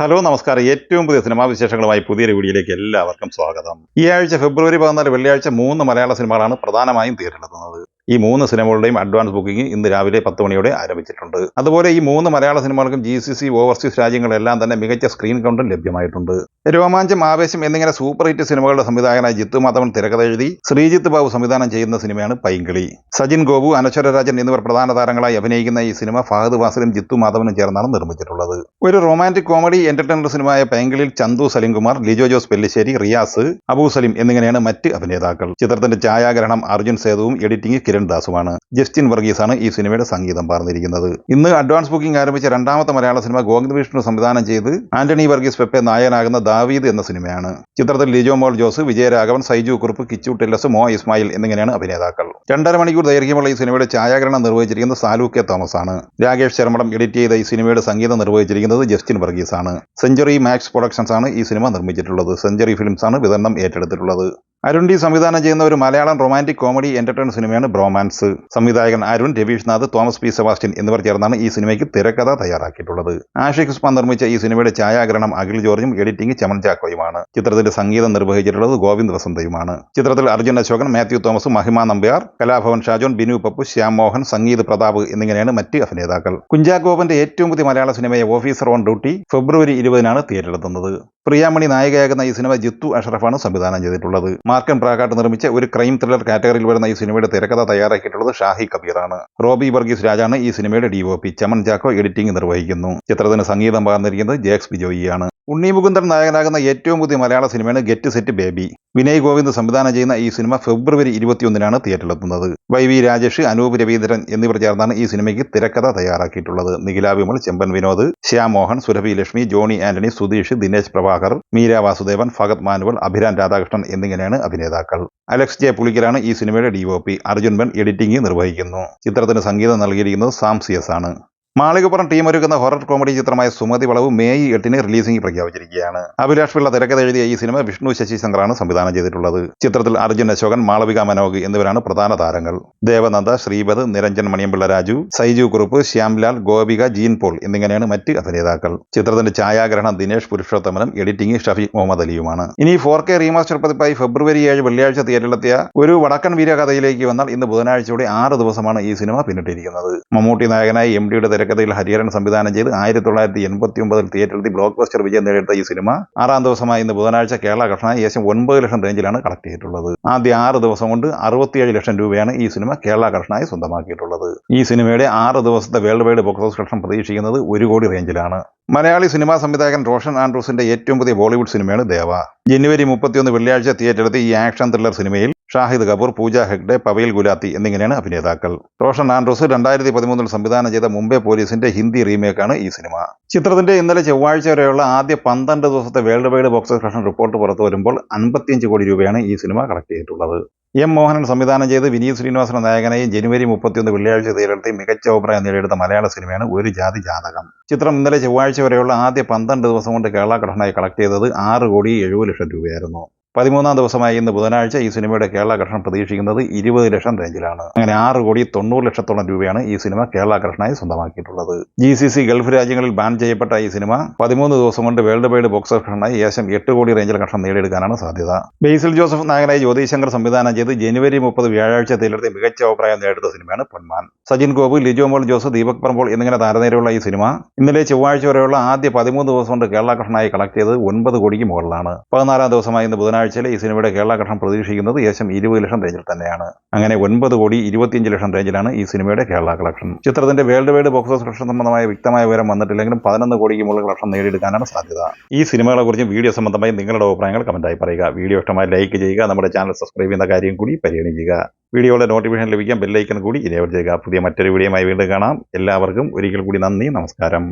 Hello നമസ്കാരം. ഏറ്റവും പുതിയ സിനിമാ വിശേഷങ്ങളുമായി പുതിയൊരു വീഡിയോയിലേക്ക് എല്ലാവർക്കും സ്വാഗതം. ഈ ആഴ്ച ഫെബ്രുവരി പതിനാല് വെള്ളിയാഴ്ച മൂന്ന് മലയാള സിനിമകളാണ് പ്രധാനമായും തിയേറ്ററിലെത്തുന്നത്. ഈ മൂന്ന് സിനിമകളുടെയും അഡ്വാൻസ് ബുക്കിംഗ് ഇന്ന് രാവിലെ പത്ത് മണിയോടെ ആരംഭിച്ചിട്ടുണ്ട്. അതുപോലെ ഈ മൂന്ന് മലയാള സിനിമകൾക്കും ജി സി സി ഓവർസീസ് രാജ്യങ്ങളെല്ലാം തന്നെ മികച്ച സ്ക്രീൻ കൗണ്ടും ലഭ്യമായിട്ടുണ്ട്. രോമാഞ്ചം ആവേശം എന്നിങ്ങനെ സൂപ്പർ ഹിറ്റ് സിനിമകളുടെ സംവിധായകനായ ജിത്തു മാധവൻ തിരക്കഥ എഴുതി ശ്രീജിത്ത് ബാബു സംവിധാനം ചെയ്യുന്ന സിനിമയാണ് പൈങ്കിളി. സജിൻ ഗോപു അനശ്വരരാജൻ എന്നിവർ പ്രധാന താരങ്ങളായി അഭിനയിക്കുന്ന ഈ സിനിമ ഫഹദ് വാസിലും ജിത്തു മാധവനും ചേർന്നാണ് നിർമ്മിച്ചിട്ടുള്ളത്. ഒരു റൊമാന്റിക് കോമഡി എന്റർടൈനർ സിനിമയായ പൈങ്കിളിൽ ചന്തു സലിംകുമാർ ലിജോ ജോസ് പെല്ലിശ്ശേരി റിയാസ് അബൂ സലിം എന്നിങ്ങനെയാണ് മറ്റ് അഭിനേതാക്കൾ. ചിത്രത്തിന്റെ ഛായാഗ്രഹണം അർജുൻ സേതുവും എഡിറ്റിംഗ് കിരൺ ദാസുമാണ്. ജസ്റ്റിൻ വർഗീസാണ് ഈ സിനിമയുടെ സംഗീതം പറഞ്ഞിരിക്കുന്നത് ഇന്ന് അഡ്വാൻസ് ബുക്കിംഗ് ആരംഭിച്ച രണ്ടാമത്തെ മലയാള സിനിമ ഗോവിന്ദ് വിഷ്ണു സംവിധാനം ചെയ്ത് ആന്റണി വർഗീസ് പെപ്പെ നായകനാകുന്ന ദാവീദ് എന്ന സിനിമയാണ്. ചിത്രത്തിൽ ലിജോ മോൾ ജോസ് വിജയരാഘവൻ സൈജു കുറുപ്പ് കിച്ചു ടെല്ലസ് മോ ഇസ്മായിൽ എന്നിങ്ങനെയാണ് അഭിനേതാക്കൾ. രണ്ടര മണിക്കൂർ ദൈർഘ്യമുള്ള ഈ സിനിമയുടെ ഛായാഗ്രഹണം നിർവഹിച്ചിരിക്കുന്നത് സാലു കെ തോമസ് ആണ് രാകേഷ് ശർമ്മടം എഡിറ്റ് ചെയ്ത ഈ സിനിമയുടെ സംഗീതം നിർവഹിച്ചിരിക്കുന്നത് ജസ്റ്റിൻ വർഗീസ് ആണ് സെഞ്ചുറി മാക്സ് പ്രൊഡക്ഷൻസ് ആണ് ഈ സിനിമ നിർമ്മിച്ചിട്ടുള്ളത്. സെഞ്ചുറി ഫിലിംസ് ആണ് വിതരണം ഏറ്റെടുത്തിട്ടുള്ളത്. അരുൺ ഡി സംവിധാനം ചെയ്യുന്ന ഒരു മലയാളം റൊമാന്റിക് കോമഡി എന്റർടൈൻ സിനിമയാണ് ബ്രോമാൻസ് സംവിധായകൻ Arun Ravish Nath Thomas P Sebastian എന്നിവർ ചേർന്നാണ് ഈ സിനിമയ്ക്ക് തിരക്കഥ തയ്യാറാക്കിയിട്ടുള്ളത്. ആഷിഖ് ഉസ്മാൻ നിർമ്മിച്ച ഈ സിനിമയുടെ ഛായാഗ്രഹണം അഖിൽ ജോർജും എഡിറ്റിംഗ് ചമൻ ചാക്കോയുമാണ്. ചിത്രത്തിന്റെ സംഗീതം നിർവഹിച്ചിട്ടുള്ളത് ഗോവിന്ദ് വസന്തയുമാണ്. ചിത്രത്തിൽ അർജുൻ അശോകൻ മാത്യു തോമസ് മഹിമ നമ്പ്യാർ കലാഭവൻ ഷാജോൻ ബിനു പപ്പു ശ്യാം മോഹൻ സംഗീത് പ്രതാപ് എന്നിങ്ങനെയാണ് മറ്റ് അഭിനേതാക്കൾ. കുഞ്ചാഗോപന്റെ ഏറ്റവും പുതിയ മലയാള സിനിമയെ ഓഫീസർ ഓൺ ഡ്യൂട്ടി ഫെബ്രുവരി ഇരുപതിനാണ് തിയേറ്ററിലെത്തുന്നത് പ്രിയാമണി നായികയാകുന്ന ഈ സിനിമ ജിത്തു അഷറഫാണ് സംവിധാനം ചെയ്തിട്ടുള്ളത്. മാർക്കൻ പ്രാകാട്ട് നിർമ്മിച്ച ഒരു ക്രൈം ത്രില്ലർ കാറ്റഗറിയിൽ വരുന്ന ഈ സിനിമയുടെ തിരക്കഥ തയ്യാറാക്കിയിട്ടുള്ളത് ഷാഹി കബീറാണ്. റോബി വർഗീസ് രാജാണ് ഈ സിനിമയുടെ D O P Chaman Chakko editing നിർവഹിക്കുന്നു. ചിത്രത്തിന് സംഗീതം പകർന്നിരിക്കുന്നത് ജേക്സ് ബിജോയിയാണ്. ഉണ്ണി മുകുന്ദൻ നായകനാകുന്ന ഏറ്റവും പുതിയ മലയാള സിനിമയാണ് Get Set Baby Vinay Govind സംവിധാനം ചെയ്യുന്ന ഈ സിനിമ ഫെബ്രുവരി ഇരുപത്തിയൊന്നിനാണ് തിയേറ്ററിലെത്തുന്നത്. വൈ വി രാജേഷ് അനൂപ് രവീന്ദ്രൻ എന്നിവർ ചേർന്നാണ് ഈ സിനിമയ്ക്ക് തിരക്കഥ തയ്യാറാക്കിയിട്ടുള്ളത്. Nikhila Vimal Chemban Vinod Shyam Mohan Surabhi Lakshmi Johny Antony Sudheesh Dinesh Prabhakar Meera Vasudevan Fahad Manuel Abhiram Radhakrishnan എന്നിങ്ങനെയാണ് അഭിനേതാക്കൾ. അലക്സ് ജെ പുളിക്കലാണ് ഈ സിനിമയുടെ D O P Arjun ബൻ editing നിർവഹിക്കുന്നു. ചിത്രത്തിന് സംഗീതം നൽകിയിരിക്കുന്നത് സാം ആണ്. മാളികപ്പുറം ടീം ഒരുക്കുന്ന ഹൊറർ കോമഡി ചിത്രമായ സുമതി വളവ് മെയ് എട്ടിന് റിലീസിംഗ് പ്രഖ്യാപിച്ചിരിക്കുകയാണ്. അഭിലാഷ് പിള്ള തിരക്കഥ എഴുതിയ ഈ സിനിമ വിഷ്ണു ശശി ശങ്കറാണ് സംവിധാനം ചെയ്തിട്ടുള്ളത്. ചിത്രത്തിൽ അർജുൻ അശോകൻ മാളവിക മനോഗ് എന്നിവരാണ് പ്രധാന താരങ്ങൾ. ദേവനന്ദ ശ്രീപദ് നിരഞ്ജൻ മണിയമ്പിള്ള രാജു സൈജു കുറുപ്പ് ശ്യാംലാൽ ഗോപിക ജീൻ പോൾ എന്നിങ്ങനെയാണ് മറ്റ് അഭിനേതാക്കൾ. ചിത്രത്തിന്റെ ഛായാഗ്രഹണം ദിനേഷ് പുരുഷോത്തമനും എഡിറ്റിംഗ് ഷഫീഖ് മുഹമ്മദ് അലിയുമാണ്. ഇനി ഫോർ കെ റീമാസ്റ്റർ പതിപ്പായി ഫെബ്രുവരി ഏഴ് വെള്ളിയാഴ്ച തിയേറ്ററിലെത്തിയ ഒരു വടക്കൻ വീരകഥയിലേക്ക് വന്നാൽ ഇന്ന് ബുധനാഴ്ചയോടെ ആറ് ദിവസമാണ് ഈ സിനിമ പിന്നിട്ടിരിക്കുന്നത്. മമ്മൂട്ടി നായകനായി എം ഡിയുടെ തിരക്കഥയിൽ ഹരിഹരൻ സംവിധാനം ചെയ്ത് ആയിരത്തി തൊള്ളായിരത്തി എൺപത്തി ഒമ്പതിൽ തിയേറ്ററിൽ ബ്ലോക്ക് ബസ്റ്റർ വിജയം നേടിയെടുത്ത ഈ സിനിമ ആറാം ദിവസമായി ഇന്ന് ബുധനാഴ്ച കേരള ഘടന ഏകദേശം ഒൻപത് ലക്ഷം റേഞ്ചിലാണ് കളക്ട് ചെയ്തിട്ടുള്ളത്. ആദ്യ ആറ് ദിവസം കൊണ്ട് അറുപത്തിയേഴ് ലക്ഷം രൂപയാണ് ഈ സിനിമ കേരള കർഷനായി സ്വന്തമാക്കിയിട്ടുള്ളത്. ഈ സിനിമയുടെ ആറ് ദിവസത്തെ world wide box office collection പ്രതീക്ഷിക്കുന്നത് ഒരു കോടി റേഞ്ചിലാണ്. മലയാളി സിനിമാ സംവിധായകൻ റോഷൻ ആൻഡ്രൂസിന്റെ ഏറ്റവും പുതിയ ബോളിവുഡ് സിനിമയാണ് ദേവ. ജനുവരി മുപ്പത്തിയൊന്ന് വെള്ളിയാഴ്ച തിയേറ്ററിൽ ഈ ആക്ഷൻ ത്രില്ലർ സിനിമയിൽ ഷാഹിദ് കപൂർ പൂജ ഹെഗ്ഡെ പവയിൽ ഗുലാത്തി എന്നിങ്ങനെയാണ് അഭിനേതാക്കൾ. റോഷൻ ആൻഡ്രോസ് രണ്ടായിരത്തി പതിമൂന്നിൽ സംവിധാനം ചെയ്ത മുംബൈ പോലീസിന്റെ ഹിന്ദി റീമേക്കാണ് ഈ സിനിമ. ചിത്രത്തിന്റെ ഇന്നലെ ചൊവ്വാഴ്ച വരെയുള്ള ആദ്യ പന്ത്രണ്ട് ദിവസത്തെ world wide box collection report പുറത്തു വരുമ്പോൾ അൻപത്തിയഞ്ച് കോടി രൂപയാണ് ഈ സിനിമ കളക്ട് ചെയ്തിട്ടുള്ളത്. എം മോഹനൻ സംവിധാനം ചെയ്ത് വിനീത് ശ്രീനിവാസൻ നായകനെയും ജനുവരി മുപ്പത്തിയൊന്ന് വെള്ളിയാഴ്ച തീരത്തി മികച്ച അഭിപ്രായം നേടിയെടുത്ത മലയാള സിനിമയാണ് ഒരു ജാതി ജാതകം. ചിത്രം ഇന്നലെ ചൊവ്വാഴ്ച വരെയുള്ള ആദ്യ പന്ത്രണ്ട് ദിവസം കൊണ്ട് കേരള ഘടനയായി കളക്ട് ചെയ്തത് ആറ് കോടി എഴുപത് ലക്ഷം രൂപയായിരുന്നു. പതിമൂന്നാം ദിവസമായി ഇന്ന് ബുധനാഴ്ച ഈ സിനിമയുടെ കേരള കർഷണം പ്രതീക്ഷിക്കുന്നത് ഇരുപത് ലക്ഷം റേഞ്ചിലാണ്. അങ്ങനെ ആറ് കോടി തൊണ്ണൂറ് ലക്ഷത്തോളം രൂപയാണ് ഈ സിനിമ കേരള കർഷനായി സ്വന്തമാക്കിയിട്ടുള്ളത്. ജി സി സി ഗൾഫ് രാജ്യങ്ങളിൽ ബാൻ ചെയ്യപ്പെട്ട ഈ സിനിമ പതിമൂന്ന് ദിവസം കൊണ്ട് വേൾഡ് വൈഡ് ബോക്സ് ഓഫീസിനായി ഏകദേശം എട്ട് കോടി റേഞ്ചിൽ കർഷണം നേടിയെടുക്കാനാണ് സാധ്യത. ബേസിൽ ജോസഫ് നായകനായി ജ്യോതിശങ്കർ സംവിധാനം ചെയ്ത് ജനുവരി മുപ്പത് വ്യാഴാഴ്ച തീരത്തെ മികച്ച അഭിപ്രായം നേടുന്ന സിനിമയാണ് പൊന്മാൻ. സജിൻ ഗോപു ലിജോ മോൾ ജോസ് ദീപക് പറമ്പോൾ എന്നിങ്ങനെ താരനിരയുള്ള ഈ സിനിമ ഇന്നലെ ചൊവ്വാഴ്ച വരെയുള്ള ആദ്യ പതിമൂന്ന് ദിവസം കൊണ്ട് കേരള കർഷനായി കളക്ട് ചെയ്തത് ഒൻപത് കോടിക്ക് മുകളിലാണ്. പതിനാലാം ദിവസമായി ഇന്ന് ബുധനാഴ്ചയിലെ ഈ സിനിമയുടെ കേരള ഘട്ടം പ്രതീക്ഷിക്കുന്നത് ഏകദേശം ഇരുപത് ലക്ഷം റേഞ്ചിൽ തന്നെയാണ്. അങ്ങനെ ഒൻപത് കോടി ഇരുപത്തിയഞ്ച് ലക്ഷം റേഞ്ചിലാണ് ഈ സിനിമയുടെ കേരള കളക്ഷൻ. ചിത്രത്തിന്റെ world wide box office collection സംബന്ധമായ വ്യക്തമായ വിവരം വന്നിട്ടില്ലെങ്കിലും പതിനൊന്ന് കോടിക്ക് മുകളിൽ കളക്ഷൻ നേടിയെടുക്കാനാണ് സാധ്യത. ഈ സിനിമകളെ കുറിച്ച് വീഡിയോ സംബന്ധമായി നിങ്ങളുടെ അഭിപ്രായങ്ങൾ കമന്റായി പറയുക. വീഡിയോ ഇഷ്ടമായി ലൈക്ക് ചെയ്യുക. നമ്മുടെ ചാനൽ സബ്സ്ക്രൈബ് ചെയ്യുന്ന കാര്യം കൂടി പരിഗണിക്കുക. വീഡിയോയുടെ നോട്ടിഫിക്കേഷൻ ലഭിക്കാൻ ബെല്ലൈക്കൺ കൂടി ഇനേബിൾ ചെയ്യുക. പുതിയ മറ്റൊരു വീഡിയോയുമായി വീണ്ടും കാണാം. എല്ലാവർക്കും ഒരിക്കൽ കൂടി നന്ദി. നമസ്കാരം.